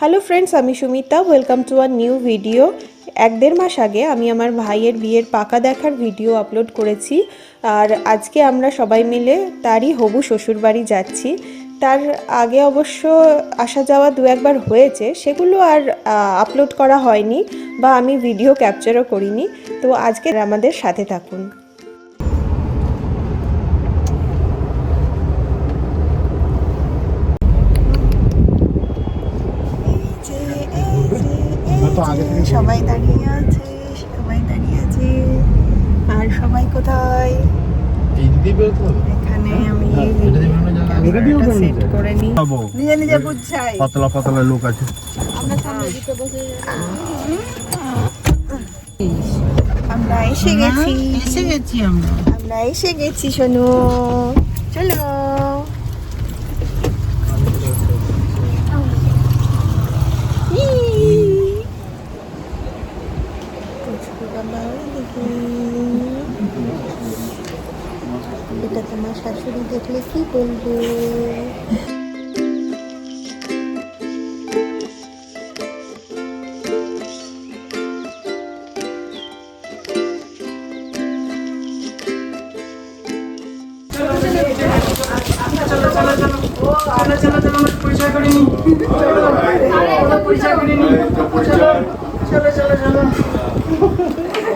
Hello friends আমি Sumita. Welcome to our new video এক দেড় মাস আগে আমি আমার ভাইয়ের বিয়ের পাকা দেখার ভিডিও আপলোড করেছি। আর আজকে আমরা সবাই মিলে তারই হবু শ্বশুরবাড়ি যাচ্ছি। তার আগে অবশ্য আসা যাওয়া দু একবার হয়েছে, সেগুলো আর আপলোড করা হয়নি বা আমি ভিডিও ক্যাপচারও করিনি। তো আজকে আমাদের সাথে থাকুন। সবাই দাঁড়িয়ে আছে সবাই দাঁড়িয়ে আছে। আর সবাই কোথায়? এখানে আমি হ্যাঁ, সেট করে নিই। নিজে নিজে বুঝছাই পাতলা পাতলা লোক আছে। আমরা এসে গেছি। এসে গেছি আমরা। আমরা এসে গেছি শোনো চলো। এটা তোমার শাশুড়ি দেখলে কি বলবে?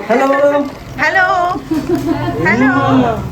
হ্যালো বলো হ্যালো হ্যালো হ্যালো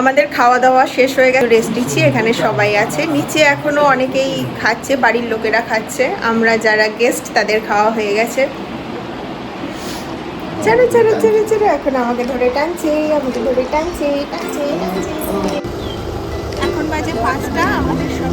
আমাদের খাওয়া দাওয়া শেষ হয়ে গেছে রেস্ট দিচ্ছি এখানে সবাই আছে। নিচে এখনও অনেকেই খাচ্ছে, বাড়ির লোকেরা খাচ্ছে। আমরা যারা গেস্ট তাদের খাওয়া হয়ে গেছে। এখন আমাকে ধরে আমাকে ধরে এখন বাজে পাঁচটা, আমাদের সব